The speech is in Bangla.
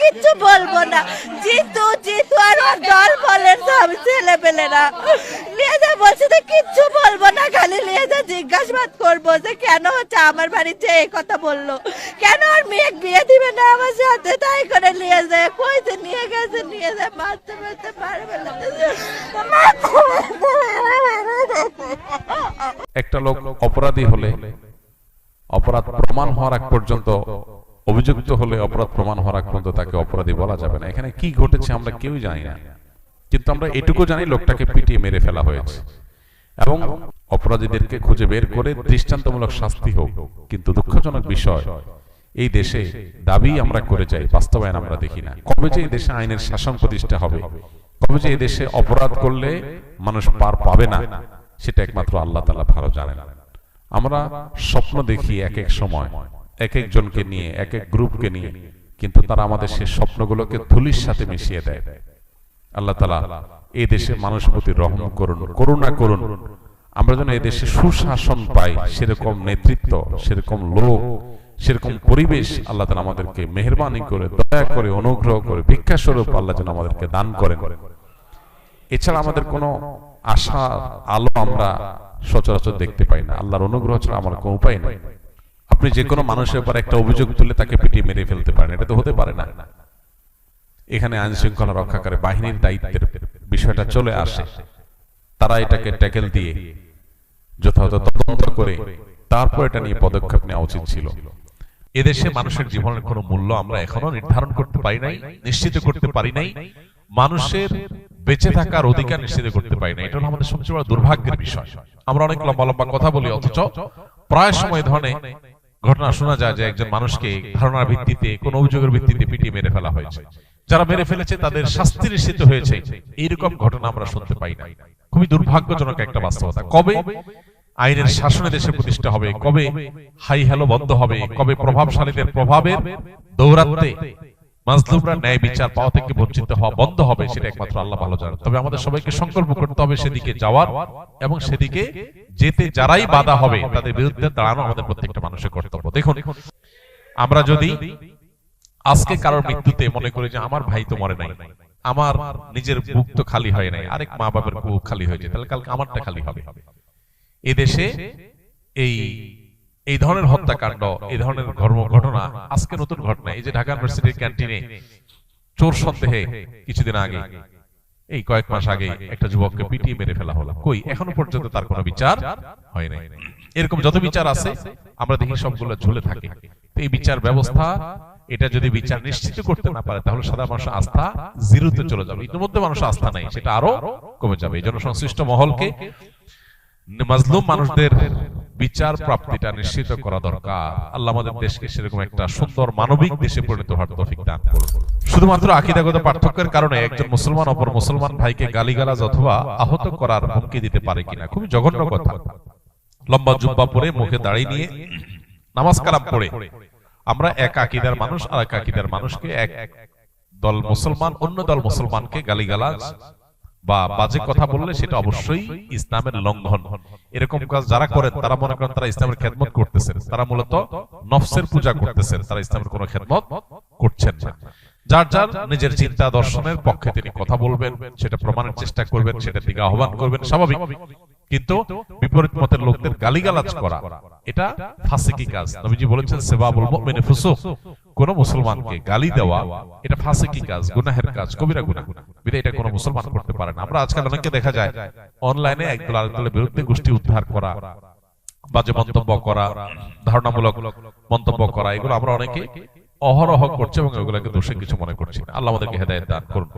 কিচ্ছু বলব না। জিতু জিতু, আর ওর দল বলেন সব ছেলে নিয়ে যায়, বলছে যে, কিচ্ছু বলব না। খালি নিয়ে যায়, জিজ্ঞাসাবাদ করব যে, কেন হচ্ছে আমার বাড়িতে এই কথা বলল? কেন আর মেয়ে বিয়ে দিবে না আমার সাথে? তাই করে নিয়ে যায় কইতে নিয়ে গেছে, নিয়ে যায়, মারতে মারতে পারবে না একটা লোক অপরাধী হলে অপরাধ প্রমাণ হওয়ার আগ পর্যন্ত, অভিযুক্ত হলে অপরাধ প্রমাণ হওয়ার আগ পর্যন্ত তাকে অপরাধী বলা যাবে না। এখানে কি ঘটেছে আমরা কেউ জানি না। কিন্তু আমরা এটুকু জানি লোকটাকে পিটিয়ে মেরে ফেলা হয়েছে। এবং অপরাধীদেরকে খুঁজে বের করে দৃষ্টান্তমূলক শাস্তি হোক, কিন্তু দুঃখজনক বিষয়, এই দেশে দাবি আমরা করে যাই, বাস্তবায়ন আমরা দেখি না। কবে যে এই দেশে আইনের শাসন প্রতিষ্ঠা হবে, কবে যে এই দেশে অপরাধ করলে মানুষ পার পাবে না, সেটা একমাত্র আল্লাহ তালা ভালো জানেন। আমরা স্বপ্ন দেখি এক এক সময়, এক একজনকে নিয়ে, এক এক গ্রুপকে নিয়ে। কিন্তু তারা আমাদের সেই স্বপ্নগুলোকে ধুলির সাথে মিশিয়ে দেয়। আল্লাহ তালা এই দেশে মানুষ প্রতি রহম করুন, করুণা করুন। আমরা যেন এই দেশে সুশাসন পাই, সেরকম নেতৃত্ব, সেরকম লোক, সেরকম পরিবেশ আল্লাহ তালা আমাদেরকে মেহরবানি করে, দয়া করে, অনুগ্রহ করে, ভিক্ষা স্বরূপ আল্লাহ যেন আমাদেরকে দান করেন। এছাড়া আমাদের কোনো আশা আলো আমরা সচরাচর দেখতে পাই না। আল্লাহর অনুগ্রহ ছাড়া আমার কোনো উপায় নেই। আপনি যে কোনো মানুষের উপর একটা অভিযোগ তুলে তাকে পিটিয়ে মেরে ফেলতে পারেন, এটা তো হতে পারে না। এখানে আইন শৃঙ্খলা রক্ষাকারী বাহিনীর দায়িত্বের বিষয়টা চলে আসে। তারা এটাকে ট্যাকেল দিয়ে যথাযথ তদন্ত করে তারপর এটা নিয়ে পদক্ষেপ নেওয়া উচিত ছিল। এদেশে মানুষের জীবনের কোনো মূল্য আমরা এখনও নির্ধারণ করতে পারি নাই, নিশ্চিত করতে পারি নাই। মানুষের বেঁচে থাকার অধিকার নিশ্চিত করতে পারি না। এটা হলো আমাদের সবচেয়ে বড় দুর্ভাগ্যের বিষয়। আমরা অনেক লম্বা লম্বা কথা বলি অথচ প্রায় সময় ধরনের ঘটনা শোনা যায় যে একজন মানুষকে ধারণার ভিত্তিতে কোন অভিযোগের ভিত্তিতে পিটিয়ে মেরে ফেলা হয়েছে। যারা মেরে ফেলেছে তাদের শাস্তি নিশ্চিত হয়েছে। এইরকম ঘটনা আমরা শুনতে পাই না। খুবই দুর্ভাগ্যজনক একটা বাস্তবতা। কবে আইনের শাসনে দেশে প্রতিষ্ঠা হবে কবে হাই হ্যালো বন্ধ হবে কবে প্রভাবশালীদের প্রভাবের দৌরাত্মে মাজলুমরা ন্যায় বিচার পাওয়া থেকে বঞ্চিত হওয়া বন্ধ হবে সেটা একমাত্র আল্লাহ ভালো জানেন। তবে আমাদের সবাইকে সংকল্প করতে হবে সেদিকে যাওয়ার এবং সেদিকে যেতে যারাই বাধা হবে তাদের বিরুদ্ধে দাঁড়ানো আমাদের প্রত্যেকটা মানুষের কর্তব্য। দেখুন আমরা যদি আজকে কারোর মৃত্যুতে মনে করি যে আমার ভাই তো মরে নাই আমার নিজের বুক তো খালি হয় নাই আরেক মা বাবার বুক খালি হয়েছে তাহলে কালকে আমারটা খালি হবে। এদেশে এই এই ধরনের হত্যাকাণ্ড এই ধরনের ধর্ম ঘটনা আজকে নতুন ঘটনা। এই যে ঢাকা ইউনিভার্সিটির ক্যান্টিনে চোর সন্দেহে কিছুদিন আগে এই কয়েক মাস আগে একটা যুবককে পিটিয়ে মেরে ফেলা হলো। কই এখনও পর্যন্ত তার কোনো বিচার হয় নাই। এরকম যত বিচার আছে আমরা দেখি সবগুলো ঝুলে থাকে। এই বিচার ব্যবস্থা এটা যদি বিচার নিশ্চিত করতে না পারে তাহলে সাধারণ মানুষের আস্থা জিরোতে চলে যাবে। ইতিমধ্যে মানুষের আস্থা নাই। সেটা আরও কমে যাবে। এই জন্য সংশ্লিষ্ট মহলকে মাজলুম মানুষদের বিচার প্রাপ্তিটা নিশ্চিত করা দরকার। আল্লাহ আমাদের দেশকে সেরকম একটা সুন্দর মানবিক দেশে পরিণত হওয়ার তৌফিক দান করুন। শুধুমাত্র আকিদাগত পার্থক্যের কারণে একজন মুসলমান অপর মুসলমান ভাইকে গালিগালাজ অথবা আহত করার হুমকি দিতে পারে কিনা, খুবই জঘন্য কথা। লম্বা জুব্বা পরে মুখে দাঁড়িয়ে নিয়ে নামাজ কালাম পড়ে আমরা এক আকিদার মানুষ আর এক আকিদার মানুষকে এক দল মুসলমান, অন্য দল মুসলমানকে গালিগালাজ বা বাজে কথা বললে সেটা অবশ্যই ইসলামের লঙ্ঘন। এরকম কাজ যারা করেন, তারা মনে করেন তারা ইসলামের খেদমত করতেছেন। তারা মূলত নফসের পূজা করতেছেন, তারা ইসলামের কোন খেদমত করছেন যার যার নিজের চিন্তা দর্শনের পক্ষে তিনি কথা বলবেন, সেটা প্রমাণের চেষ্টা করবেন সেটা দিকে আহ্বান করবেন, স্বাভাবিক। কিন্তু বিপরীত মতের লোকদের গালিগালাজ করা, এটা ফাসিকি কাজ। নবীজি বলেছেন, সেবাবুল মুমিনে ফুসুক। কোন মুসলমানকে গালি দেওয়া এটা ফাসিকি কাজ? গুনাহের কাজ কবিরা গুনা বিধায় এটা কোন মুসলমান করতে পারে না। আমরা আজকাল অনেককে দেখা যায় অনলাইনে একদল আরেকদলের বিরুদ্ধে গোষ্ঠী উদ্ধার করা বাজে মন্তব্য করা ধারণামূলক মন্তব্য করা এগুলো আমরা অনেকে অহরহ করছে এবং এগুলোকে দোষে কিছু মনে করছি আল্লাহ আমাদেরকে হেদায়েত দান করুন।